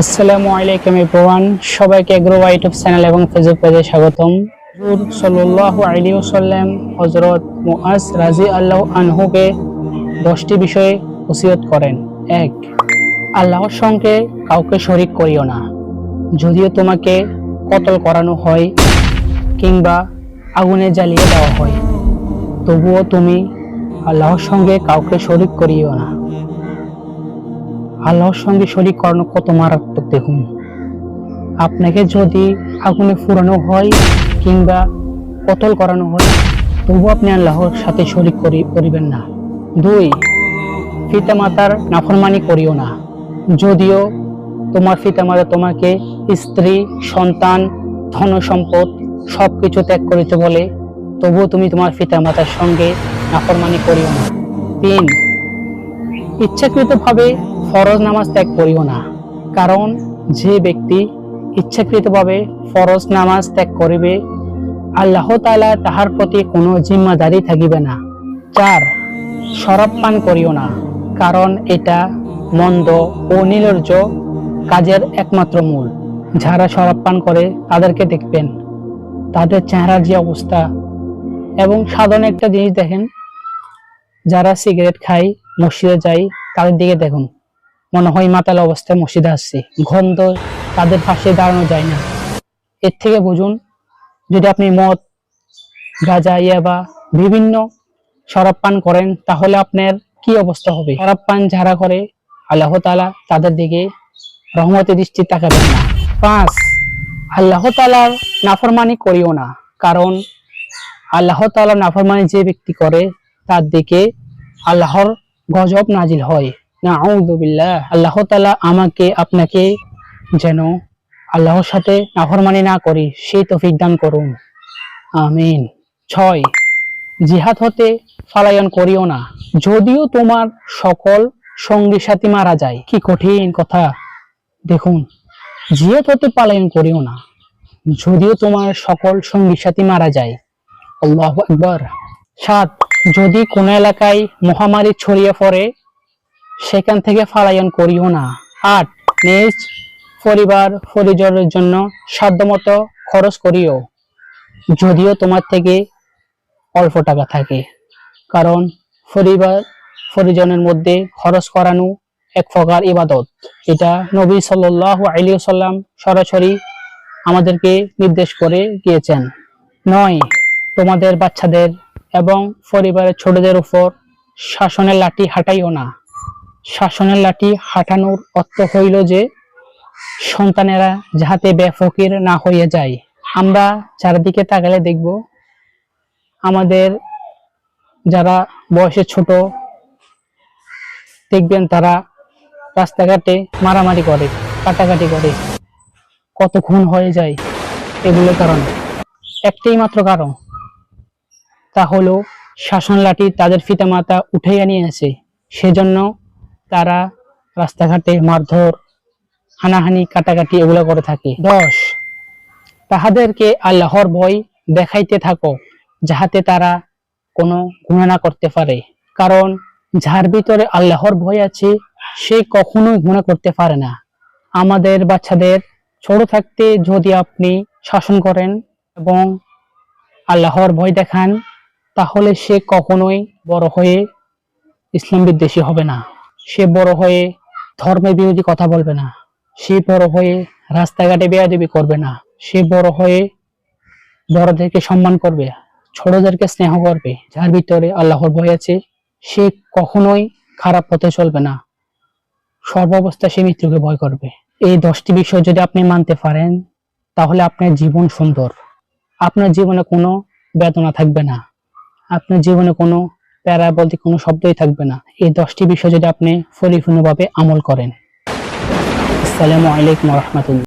আসসালামু আলাইকুম এভরিওয়ান। সবাইকে এগ্রো ইউটিউব চ্যানেল এবং ফেসবুক পেজে স্বাগতম। হুজুর সাল্লাল্লাহু আলাইহি ওয়াসাল্লাম হযরত মুআজ রাজি আল্লাহ আনহুকে দশটি বিষয়ে ওসিয়ত করেন। এক, আল্লাহর সঙ্গে কাউকে শরিক করিও না। যদিও তোমাকে কতল করানো হয় কিংবা আগুনে জ্বালিয়ে দেওয়া হয়, তবুও তুমি আল্লাহর সঙ্গে কাউকে শরিক করিও না। আল্লাহর সঙ্গে শরিক করানো কত মারাত্মক দেখুন। আপনাকে যদি আগুনে ফুরানো হয় কিংবা কতল করানো হয় তবু আপনি আল্লাহর সাথে শরিক করি, করিবেন না। দুই, পিতামাতার নাফরমানি করিও না। যদিও তোমার পিতামাতা তোমাকে স্ত্রী, সন্তান ধন সম্পদ সব কিছু ত্যাগ করিতে বলে, তবুও তুমি তোমার পিতামাতার সঙ্গে নাফরমানি করিও না। তিন, ইচ্ছাকৃতভাবে ফরজ নামাজ ত্যাগ করিও না। কারণ যে ব্যক্তি ইচ্ছাকৃতভাবে ফরজ নামাজ ত্যাগ করিবে, আল্লাহ তাআলা তাহার প্রতি কোনো জিম্মাদারি থাকিবে না। চার শরাব পান করিও না, কারণ এটা মন্দ ও নির্লজ্জ কাজের একমাত্র মূল। যারা শরাব পান করে তাদেরকে দেখবেন, তাদের চেহারার যে অবস্থা এবং সাধারণ একটা জিনিস দেখেন, যারা সিগারেট খায়, মসজিদে যায়, তাদের দিকে দেখুন। মনে হয় মাতাল অবস্থায় মসজিদে আসছে। গন্ধ তাদের পাশে দাঁড়ানো যায় না। এর থেকে বুঝুন, যদি আপনি মদ, গাঁজা, ইয়াবা বিভিন্ন শরাব পান করেন, তাহলে আপনার কি অবস্থা হবে? শরাব পান যারা করে, আল্লাহ তালা তাদের দিকে রহমতে দৃষ্টি তাকাবেন না। পাঁচ, আল্লাহ তাআলার নাফরমানি করিও না। কারণ আল্লাহ তাআলার নাফরমানি যে ব্যক্তি করে, তার দিকে আল্লাহর গজব নাজিল হয়। আল্লাহ তাআলা আমাকে, আপনাকে যেন আল্লাহর সাথে নাফরমানি না করি, সেই তৌফিক দান করুন। আমিন। ছয়, জিহাদ হতে ফালায়ন করিও না। যদিও তোমার সকল সঙ্গী সাথী মারা যায়, কি কঠিন কথা। দেখুন, জিহাদ হতে পালায়ন করিও না। যদিও তোমার সকল সঙ্গী সাথী মারা যায়। আল্লাহু আকবার। সাত, যদি কোনো এলাকায় মহামারী ছড়িয়ে পড়ে সেখান থেকে ফালায়ন করিও না। আট নিজ পরিবার, পরিজনের জন্য সাধ্যমতো খরচ করিও, যদিও তোমার থেকে অল্প টাকা থাকে। কারণ পরিবার, পরিজনের মধ্যে খরচ করানো এক প্রকার ইবাদত। এটা নবী সাল্লাল্লাহু আলাইহি সাল্লাম সরাসরি আমাদেরকে নির্দেশ করে গিয়েছেন। নয়, তোমাদের বাচ্চাদের এবং পরিবারের ছোটদের উপর শাসনের লাঠি হাঁটাইও না। শাসনের লাঠি হাঁটানোর অর্থ হইল যে, সন্তানেরা যাহাতে বেফকির না হয়ে যায়। আমরা চারিদিকে তাকালে দেখব, আমাদের যারা বয়সে ছোট, দেখবেন তারা রাস্তাঘাটে মারামারি করে, কাটাকাটি করে। কত খুন হয়ে যায় এগুলোর কারণে? একটাই মাত্র কারণ। তা হলো, শাসন লাঠি তাদের পিতামাতা উঠাইয়া আনিয়েছে সেজন্য তারা রাস্তাঘাটে মারধর, হানাহানি, কাটাকাটি এগুলো করে থাকে। দশ, তাহাদেরকে আল্লাহর ভয় দেখাইতে থাকো, যাহাতে তারা কোনো গুণা না করতে পারে। কারণ যার ভিতরে আল্লাহর ভয় আছে, সে কখনোই গুণা করতে পারে না। আমাদের বাচ্চাদের ছোট থাকতে যদি আপনি শাসন করেন এবং আল্লাহর ভয় দেখান, তাহলে সে কখনোই বড় হয়ে ইসলাম বিদ্বেষী হবে না। সে বড় হয়ে ধর্মের বিরোধী কথা বলবে না। সে বড় হয়ে রাস্তাঘাটে বেয়াদবি করবে না। সে বড় হয়ে বড়দেরকে সম্মান করবে, ছোটদেরকে স্নেহ করবে, যার ভিতরে আল্লাহর ভয় আছে, সে কখনোই খারাপ পথে চলবে না। সর্বাবস্থা সে মৃত্যুকে ভয় করবে। এই দশটি বিষয় যদি আপনি মানতে পারেন, তাহলে আপনার জীবন সুন্দর। আপনার জীবনে কোনো বেদনা থাকবে না। আপনার জীবনে কোনো প্যারা বলতে কোনো শব্দই থাকবে না। এই দশটি বিষয় যদি আপনি পরিপূর্ণভাবে আমল করেন। আসসালামু আলাইকুম রহমতুল্লাহ।